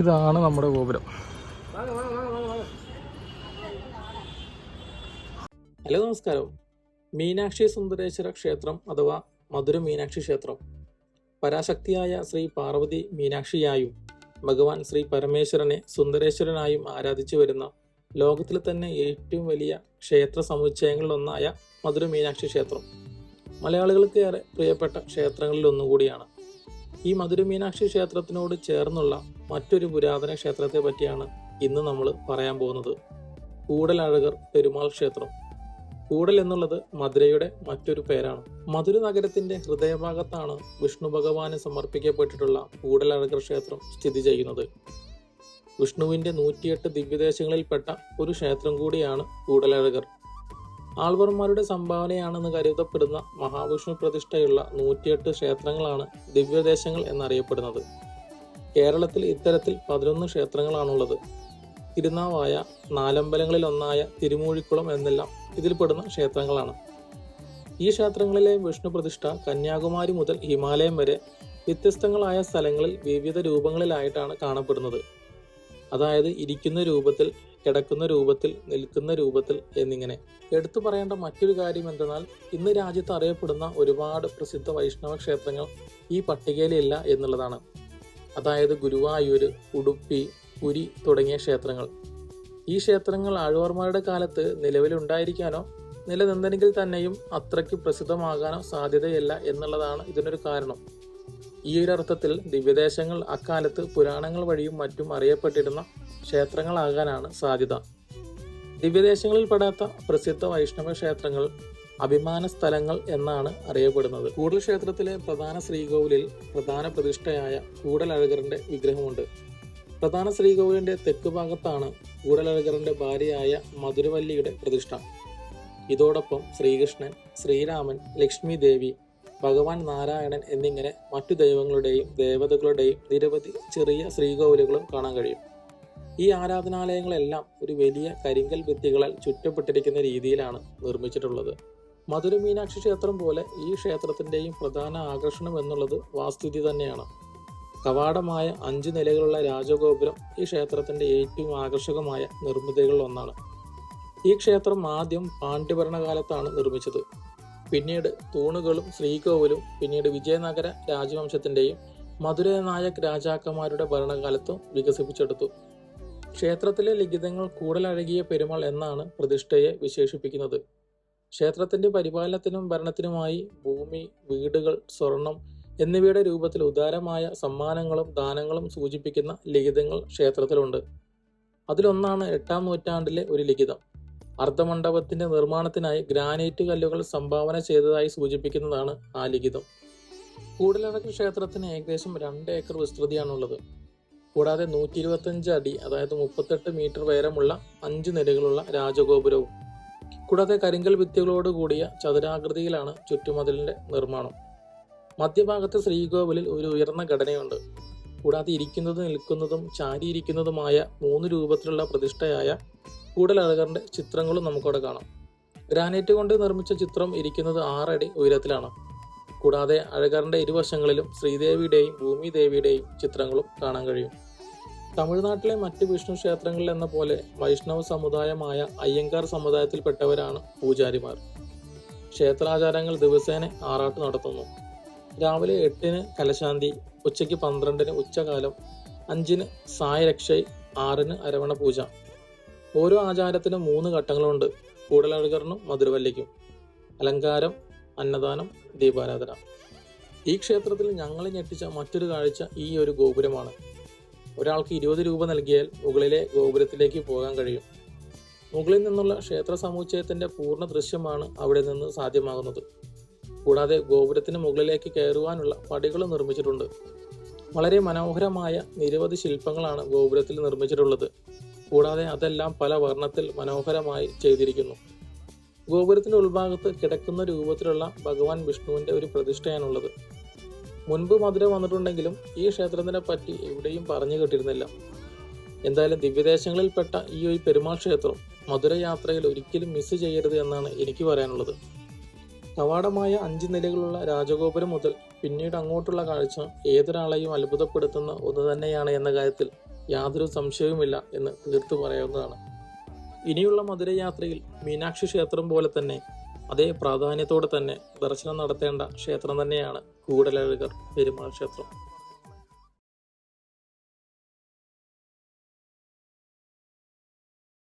ഇതാണ് നമ്മുടെ ഗോപുരം. ഹലോ നമസ്കാരം. മീനാക്ഷി സുന്ദരേശ്വര ക്ഷേത്രം അഥവാ മധുര മീനാക്ഷി ക്ഷേത്രം. പരാശക്തിയായ ശ്രീ പാർവതി മീനാക്ഷിയായും ഭഗവാൻ ശ്രീ പരമേശ്വരനെ സുന്ദരേശ്വരനായും ആരാധിച്ചു വരുന്ന ലോകത്തിലെ തന്നെ ഏറ്റവും വലിയ ക്ഷേത്ര സമുച്ചയങ്ങളിലൊന്നായ മധുര മീനാക്ഷി ക്ഷേത്രം. മലയാളികൾക്ക് ഏറെ പ്രിയപ്പെട്ട ക്ഷേത്രങ്ങളിൽ ഒന്നുകൂടിയാണ്. ഈ മധുര മീനാക്ഷി ക്ഷേത്രത്തിനോട് ചേർന്നുള്ള മറ്റൊരു പുരാതന ക്ഷേത്രത്തെ പറ്റിയാണ് ഇന്ന് നമ്മൾ പറയാൻ പോകുന്നത്. കൂടലഴകർ പെരുമാൾ ക്ഷേത്രം. കൂടൽ എന്നുള്ളത് മധുരയുടെ മറ്റൊരു പേരാണ്. മധുര നഗരത്തിന്റെ ഹൃദയഭാഗത്താണ് വിഷ്ണു ഭഗവാന് സമർപ്പിക്കപ്പെട്ടിട്ടുള്ള കൂടലഴകർ ക്ഷേത്രം സ്ഥിതി ചെയ്യുന്നത്. വിഷ്ണുവിന്റെ നൂറ്റിയെട്ട് ദിവ്യദേശങ്ങളിൽപ്പെട്ട ഒരു ക്ഷേത്രം കൂടിയാണ് കൂടലഴകർ. ആൾവർമാരുടെ സംഭാവനയാണെന്ന് കരുതപ്പെടുന്ന മഹാവിഷ്ണു പ്രതിഷ്ഠയുള്ള നൂറ്റിയെട്ട് ക്ഷേത്രങ്ങളാണ് ദിവ്യദേശങ്ങൾ എന്നറിയപ്പെടുന്നത്. കേരളത്തിൽ ഇത്തരത്തിൽ പതിനൊന്ന് ക്ഷേത്രങ്ങളാണുള്ളത്. തിരുനാവായ നാലമ്പലങ്ങളിൽ ഒന്നായ തിരുമൂഴിക്കുളം എന്നെല്ലാം ഇതിൽപ്പെടുന്ന ക്ഷേത്രങ്ങളാണ്. ഈ ക്ഷേത്രങ്ങളിലെ വിഷ്ണു പ്രതിഷ്ഠ കന്യാകുമാരി മുതൽ ഹിമാലയം വരെ വ്യത്യസ്തങ്ങളായ സ്ഥലങ്ങളിൽ വിവിധ രൂപങ്ങളിലായിട്ടാണ് കാണപ്പെടുന്നത്. അതായത് ഇരിക്കുന്ന രൂപത്തിൽ കിടക്കുന്ന രൂപത്തിൽ നിൽക്കുന്ന രൂപത്തിൽ എന്നിങ്ങനെ. എടുത്തു പറയേണ്ട മറ്റൊരു കാര്യം എന്തെന്നാൽ ഇന്ന് രാജ്യത്ത് അറിയപ്പെടുന്ന ഒരുപാട് പ്രസിദ്ധ വൈഷ്ണവ ക്ഷേത്രങ്ങൾ ഈ പട്ടികയിലില്ല എന്നുള്ളതാണ്. അതായത് ഗുരുവായൂർ ഉടുപ്പി പുരി തുടങ്ങിയ ക്ഷേത്രങ്ങൾ. ഈ ക്ഷേത്രങ്ങൾ ആഴ്വാർമാരുടെ കാലത്ത് നിലവിലുണ്ടായിരിക്കാനോ നിലനിന്നെങ്കിൽ തന്നെയും അത്രയ്ക്ക് പ്രസിദ്ധമാകാനോ സാധ്യതയില്ല എന്നുള്ളതാണ് ഇതിനൊരു കാരണം. ഈ ഒരു അർത്ഥത്തിൽ ദിവ്യദേശങ്ങൾ അക്കാലത്ത് പുരാണങ്ങൾ വഴിയും മറ്റും അറിയപ്പെട്ടിരുന്ന ക്ഷേത്രങ്ങളാകാനാണ് സാധ്യത. ദിവ്യദേശങ്ങളിൽ പെടാത്ത പ്രസിദ്ധ വൈഷ്ണവ ക്ഷേത്രങ്ങൾ അഭിമാന സ്ഥലങ്ങൾ എന്നാണ് അറിയപ്പെടുന്നത്. കൂടൽ ക്ഷേത്രത്തിലെ പ്രധാന ശ്രീകോവിലിൽ പ്രധാന പ്രതിഷ്ഠയായ കൂടലഴകറിന്റെ വിഗ്രഹമുണ്ട്. പ്രധാന ശ്രീകോവിലിന്റെ തെക്ക് ഭാഗത്താണ് കൂടലഴകറിന്റെ ഭാര്യയായ മധുരവല്ലിയുടെ പ്രതിഷ്ഠ. ഇതോടൊപ്പം ശ്രീകൃഷ്ണൻ ശ്രീരാമൻ ലക്ഷ്മി ദേവി ഭഗവാൻ നാരായണൻ എന്നിങ്ങനെ മറ്റു ദൈവങ്ങളുടെയും ദേവതകളുടെയും നിരവധി ചെറിയ ശ്രീകോവിലുകളും കാണാൻ കഴിയും. ഈ ആരാധനാലയങ്ങളെല്ലാം ഒരു വലിയ കരിങ്കൽ ഭിത്തികളാൽ ചുറ്റപ്പെട്ടിരിക്കുന്ന രീതിയിലാണ് നിർമ്മിച്ചിട്ടുള്ളത്. മധുര മീനാക്ഷി ക്ഷേത്രം പോലെ ഈ ക്ഷേത്രത്തിന്റെയും പ്രധാന ആകർഷണം എന്നുള്ളത് വാസ്തുതി തന്നെയാണ്. കവാടമായ അഞ്ച് നിലകളുള്ള രാജഗോപുരം ഈ ക്ഷേത്രത്തിന്റെ ഏറ്റവും ആകർഷകമായ നിർമ്മിതികളിൽ ഒന്നാണ്. ഈ ക്ഷേത്രം ആദ്യം പാണ്ഡ്യഭരണകാലത്താണ് നിർമ്മിച്ചത്. പിന്നീട് തൂണുകളും ശ്രീകോവിലും പിന്നീട് വിജയനഗര രാജവംശത്തിന്റെയും മധുര നായക് രാജാക്കന്മാരുടെ ഭരണകാലത്തും വികസിപ്പിച്ചെടുത്തു. ക്ഷേത്രത്തിലെ ലിഖിതങ്ങൾ കൂടലഴകിയ പെരുമാൾ എന്നാണ് പ്രതിഷ്ഠയെ വിശേഷിപ്പിക്കുന്നത്. ക്ഷേത്രത്തിന്റെ പരിപാലനത്തിനും ഭരണത്തിനുമായി ഭൂമി വീടുകൾ സ്വർണം എന്നിവയുടെ രൂപത്തിൽ ഉദാരമായ സമ്മാനങ്ങളും ദാനങ്ങളും സൂചിപ്പിക്കുന്ന ലിഖിതങ്ങൾ ക്ഷേത്രത്തിലുണ്ട്. അതിലൊന്നാണ് എട്ടാം നൂറ്റാണ്ടിലെ ഒരു ലിഖിതം. അർദ്ധമണ്ഡപത്തിന്റെ നിർമ്മാണത്തിനായി ഗ്രാനൈറ്റ് കല്ലുകൾ സംഭാവന ചെയ്തതായി സൂചിപ്പിക്കുന്നതാണ് ആ ലിഖിതം. കൂടലടക്ക് ക്ഷേത്രത്തിന് ഏകദേശം രണ്ട് ഏക്കർ വിസ്തൃതിയാണുള്ളത്. കൂടാതെ നൂറ്റി ഇരുപത്തഞ്ച് അടി അതായത് മുപ്പത്തെട്ട് മീറ്റർ ഉയരമുള്ള അഞ്ച് നിലകളുള്ള രാജഗോപുരവും കൂടാതെ കരിങ്കൽ ഭിത്തികളോട് കൂടിയ ചതുരാകൃതിയിലാണ് ചുറ്റുമതിലിന്റെ നിർമ്മാണം. മധ്യഭാഗത്ത് ശ്രീകോവിലിൽ ഒരു ഉയർന്ന ഘടനയുണ്ട്. കൂടാതെ ഇരിക്കുന്നതും നിൽക്കുന്നതും ചാരിയിരിക്കുന്നതുമായ മൂന്ന് രൂപത്തിലുള്ള പ്രതിഷ്ഠയായ കൂടലഴകറിന്റെ ചിത്രങ്ങളും നമുക്കവിടെ കാണാം. ഗ്രാനൈറ്റ് കൊണ്ട് നിർമ്മിച്ച ചിത്രം ഇരിക്കുന്നത് ആറടി ഉയരത്തിലാണ്. കൂടാതെ അഴകറിന്റെ ഇരുവശങ്ങളിലും ശ്രീദേവിയുടെയും ഭൂമിദേവിയുടെയും ചിത്രങ്ങളും കാണാൻ കഴിയും. തമിഴ്നാട്ടിലെ മറ്റ് വിഷ്ണു ക്ഷേത്രങ്ങളിൽ എന്ന പോലെ വൈഷ്ണവ സമുദായമായ അയ്യങ്കാർ സമുദായത്തിൽപ്പെട്ടവരാണ് പൂജാരിമാർ. ക്ഷേത്രാചാരങ്ങൾ ദിവസേന ആറാട്ട് നടത്തുന്നു. രാവിലെ എട്ടിന് കലശാന്തി ഉച്ചയ്ക്ക് പന്ത്രണ്ടിന് ഉച്ചകാലം അഞ്ചിന് സായരക്ഷൈ ആറിന് അരവണ പൂജ ഓരോ ആചാരത്തിനും മൂന്ന് ഘട്ടങ്ങളുണ്ട്. കൂടലഴകറിനും മധുരവല്ലിക്കും. അലങ്കാരം അന്നദാനം ദീപാരാധന. ഈ ക്ഷേത്രത്തിൽ ഞങ്ങളെ ഞെട്ടിച്ച മറ്റൊരു കാഴ്ച ഈ ഒരു ഗോപുരമാണ്. ഒരാൾക്ക് ഇരുപത് രൂപ നൽകിയാൽ മുകളിലെ ഗോപുരത്തിലേക്ക് പോകാൻ കഴിയും. മുകളിൽ നിന്നുള്ള ക്ഷേത്ര സമുച്ചയത്തിന്റെ പൂർണ ദൃശ്യമാണ് അവിടെ നിന്ന് സാധ്യമാകുന്നത്. കൂടാതെ ഗോപുരത്തിന് മുകളിലേക്ക് കയറുവാനുള്ള പടികൾ നിർമ്മിച്ചിട്ടുണ്ട്. വളരെ മനോഹരമായ നിരവധി ശില്പങ്ങളാണ് ഗോപുരത്തിൽ നിർമ്മിച്ചിട്ടുള്ളത്. കൂടാതെ അതെല്ലാം പല വർണത്തിൽ മനോഹരമായി ചെയ്തിരിക്കുന്നു. ഗോപുരത്തിന്റെ ഉൾഭാഗത്ത് കിടക്കുന്ന രൂപത്തിലുള്ള ഭഗവാൻ വിഷ്ണുവിന്റെ ഒരു പ്രതിഷ്ഠയാണുള്ളത്. മുൻപ് മധുര വന്നിട്ടുണ്ടെങ്കിലും ഈ ക്ഷേത്രത്തിനെ പറ്റി എവിടെയും പറഞ്ഞു കേട്ടിരുന്നില്ല. എന്തായാലും ദിവ്യദേശങ്ങളിൽപ്പെട്ട ഈ ഒരു പെരുമാൾ ക്ഷേത്രം മധുര യാത്രയിൽ ഒരിക്കലും മിസ് ചെയ്യരുത് എന്നാണ് എനിക്ക് പറയാനുള്ളത്. കവാടമായ അഞ്ച് നിലകളുള്ള രാജഗോപുരം മുതൽ പിന്നീട് അങ്ങോട്ടുള്ള കാഴ്ച ഏതൊരാളെയും അത്ഭുതപ്പെടുത്തുന്ന ഒന്ന് തന്നെയാണ് എന്ന കാര്യത്തിൽ യാതൊരു സംശയവുമില്ല എന്ന് തീർത്തു പറയാവുന്നതാണ്. ഇനിയുള്ള മധുരയാത്രയിൽ മീനാക്ഷി ക്ഷേത്രം പോലെ തന്നെ അതേ പ്രാധാന്യത്തോടെ തന്നെ ദർശനം നടത്തേണ്ട ക്ഷേത്രം തന്നെയാണ് കൂടലഴകർ പെരുമാൾ ക്ഷേത്രം.